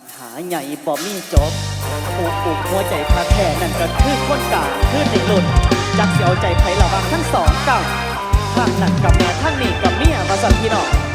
ปัญหาใหญ่บ่มีจบปลูกปลูกหัวใจคาแท่นั่นก็คือคนกาคือในหลุดจักเสียวใจไผ่ระวังทั้งสองกับทางนั่นกับแม่ทั้งนี้กับเมียมาสั่นพี่น้อง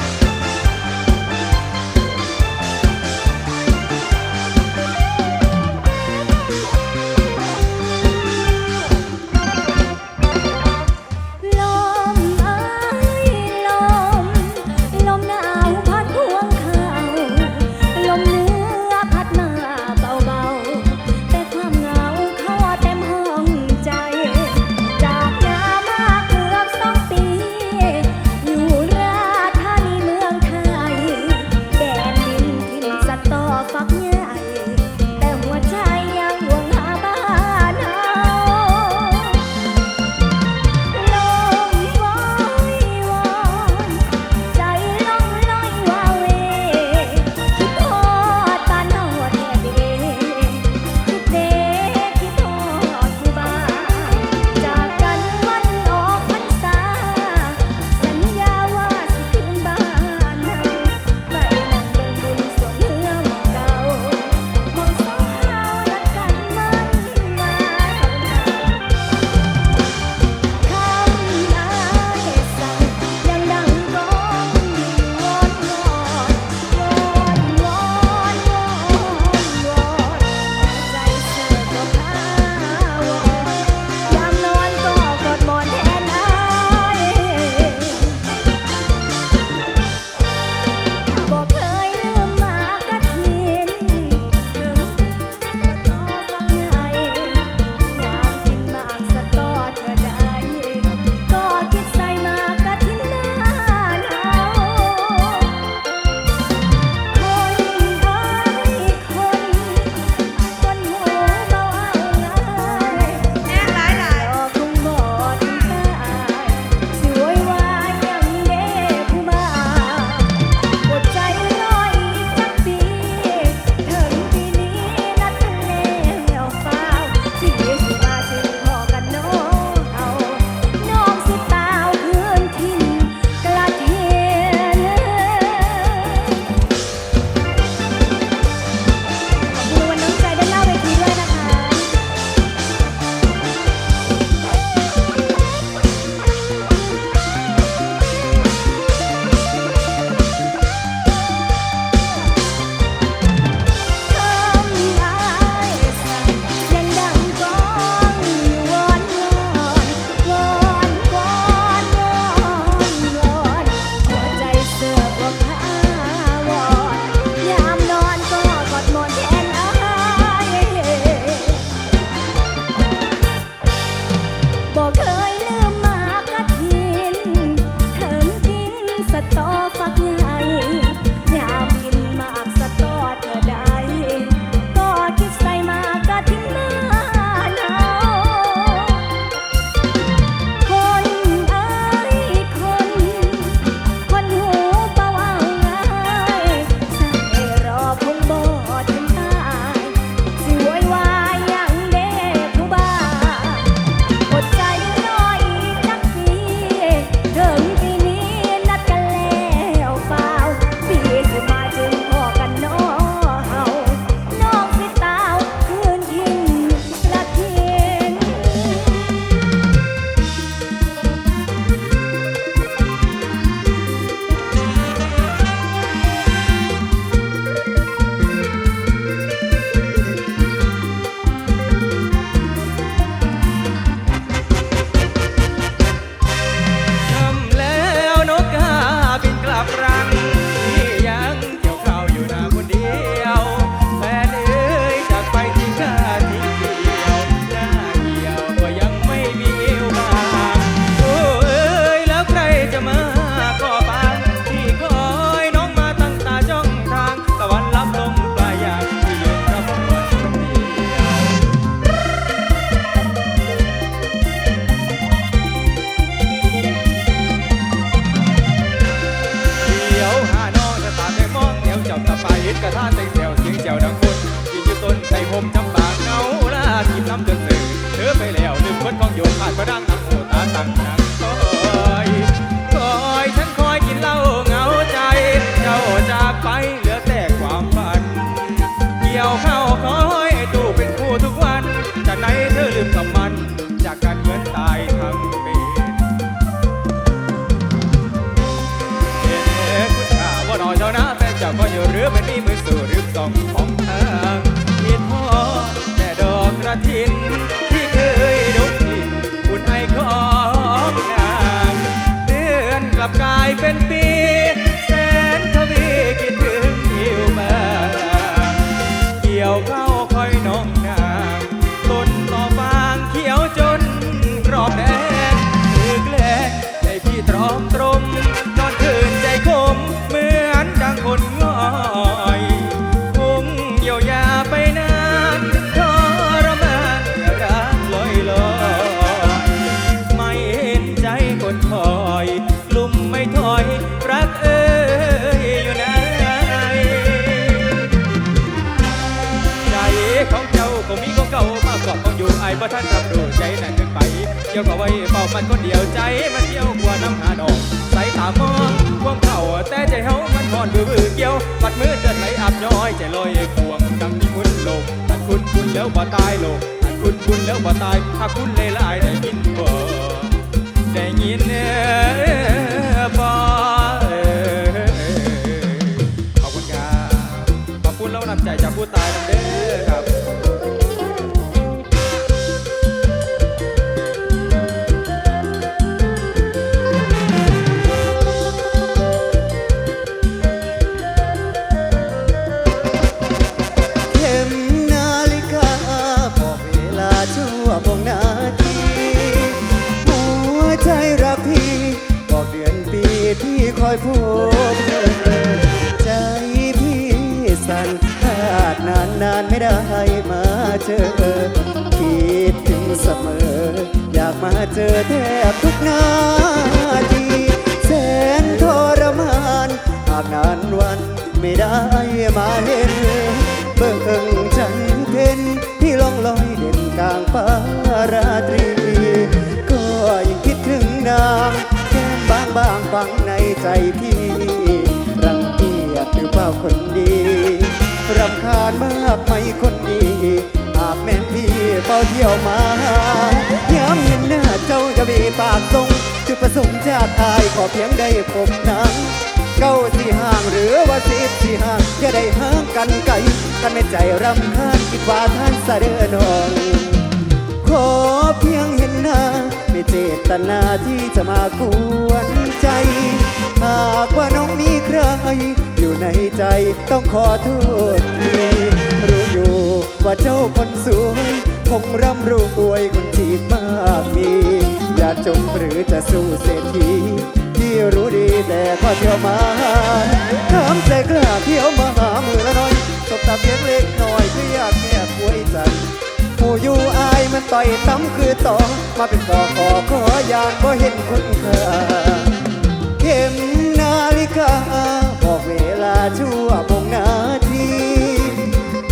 ต่อฟัก มันคนเดียวใจมันเที่ยวกว่าน้ำหาดอกใส่ตามองควงเข่าแต่ใจเฮามันพอนบือบือเกี่ยวปัดมือเดินไหลอับย้อยใจลอยควงดังที่มุณโลกอันคุณคุณแล้วบ่ตายโลกอันคุณคุณแล้วบ่ตายถ้าคุณเลยลายได้ยินบ่ได้ยินเนี่ยานไม่ได้มาเจอ คิดถึงเสมอ อยากมาเจอแทบทุกนาทีแสนทรมานหากนานวันไม่ได้มาเห็นเบิ่งจันเพ็ญที่ล่องลอยเด่นกลางฟ้าราตรี ก็ยังคิดถึงนางแก้มบางบางๆฝังในใจพี่รังเกียจหรือเปล่าคนดี รำคาญมากไหมคนดีหากแม่นพี่เฝ้าเที่ยวมาย้ำเห็นหน้าเจ้าจะมีปากทรงจุดประสงค์จากอายขอเพียงได้พบนางเก้าสีห่างหรือว่าสิบสีห่างอย่าได้ห่างกันไกลท่านไม่ใจรำคาญคิดว่าท่านเสด็จนองขอเพียง ไม่เจตนาที่จะมากวนใจ หากว่าน้องมีใคร อยู่ในใจต้องขอโทษทีรู้อยู่ว่าเจ้าคนสวยคงร่ำรวยคนจีบมากมี อย่าจมหรือจะสู้เศรษฐีที่รู้ดีแต่พอเที่ยวมาถามใจกล้าเที่ยวมาหามือละน้อยตบตาเพียงเล็กน้อยคืออยากแก้ป่วยใจผู้อยู่อายมันต่อยตั้มคือต่อ มาเป็นก่อขอขอยานบ่เห็นคุณค่าเข็มนาฬิกาบอกเวลาชั่วโมงนาที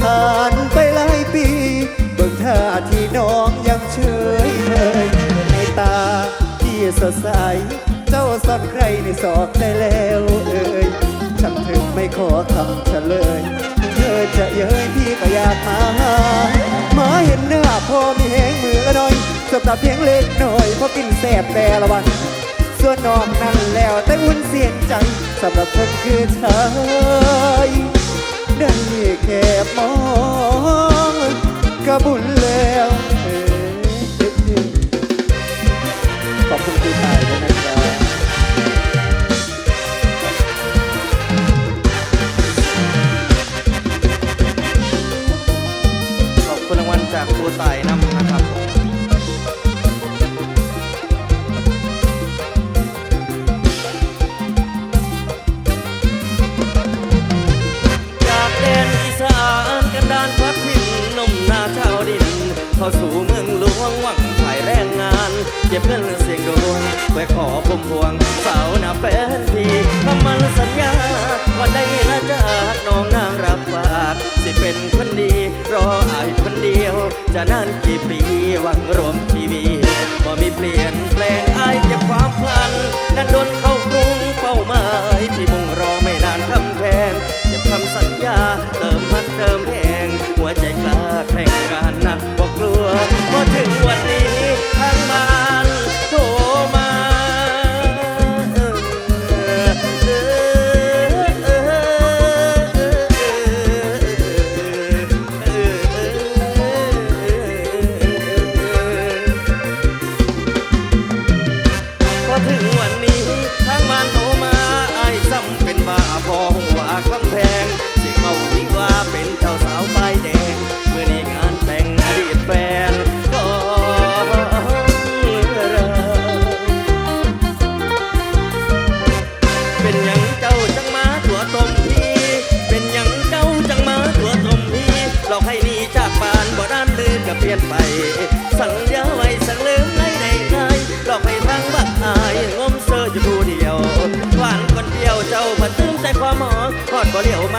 ผ่านไปหลายปี เบิ่งท่าที่น้องยังเฉยเมยในตาที่สดใส เจ้าซ่อนใครในศอกได้แล้วเอ่ยฉันถึงไม่ขอคำเฉลยเธอจะเย้ยพี่ก็อยากมาหามาเห็นหน้าพอมีแหงมือละหน่อย สบตาเพียงเล็กน่อยเพราะกินแสบแต่ละวัน ส่วนนอกนั้นแล้วแต่อุ่นเสียนใจสำหรับคนคือชายได้แค่มองก็บุญแล้วขอบคุณคุณตายด้วยนะครับขอบคุณรางวัลจากครูต่ายนำนะครับ สานกันดานพัดพินนมนาชาวดินเข้าสู่เมืองหลวงหวังขายแรงงาน เก็บเงินเสียงดวงไว้ขอพุ่มพวงสาวหน้าแฟนทีทำมันสัญญาว่าได้ละจากน้องนางรับปากสิเป็นคน จะนานกี่ปีหวังรวมชีวีบ่มีเปลี่ยนแปลงอายเก็บความพลันนั้นโดนเข้ากรุงเป้าหมายที่มุ่งรอไม่นานทำแทนเก็บคำสัญญาเติมพันเติมแหงหัวใจกล้าแข่งการหนักบอกกลัวพอถึงวันนี้ทางมา เปลี่ยนไป สัญญาไว้สังลืมไม่ได้ไงหลอกให้ทางบักอายงมเซออยู่ผู้เดียวหวานคนเดียวเจ้าพันตึงใจความหมองทอดก็เลี้ยวมา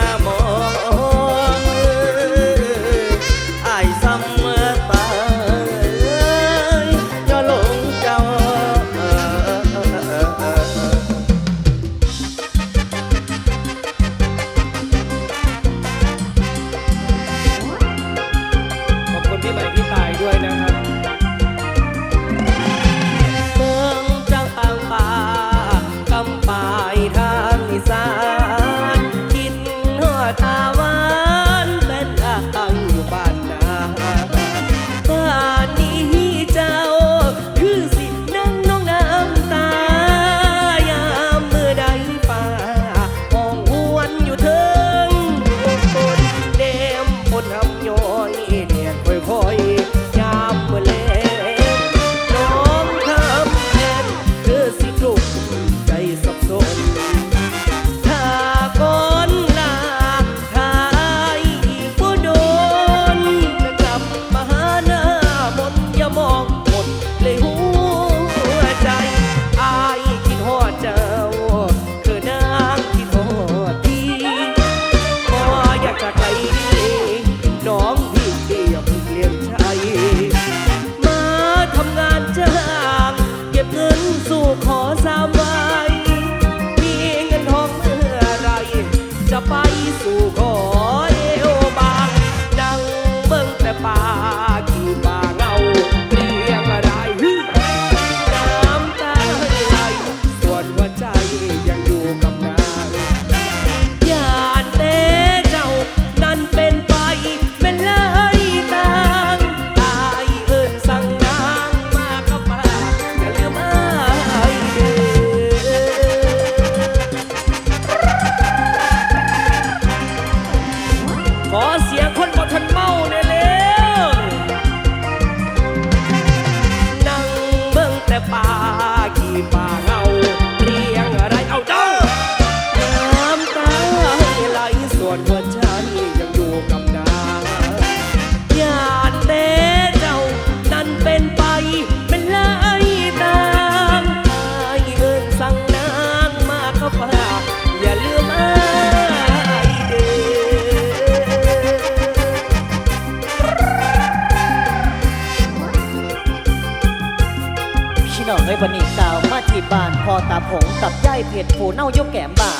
อตาผงตับย่ายเผ็ดผูเน่ายกแก้มบ่า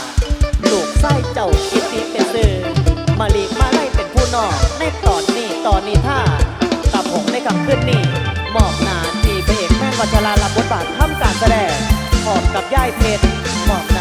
ลูกไส้เจ้าคิดนี้เป็นซื้อมาลีมาไล่เป็นผู้นอกในตอนนี้ตอนนี้ท่าตาผงในคำขึ้นนี่มอบนาทีพระเอกแม่นวัชราลับบทบาททำการแสดงหอมกับย่ายเผ็ดมอบนา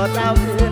บ่เจ้าคื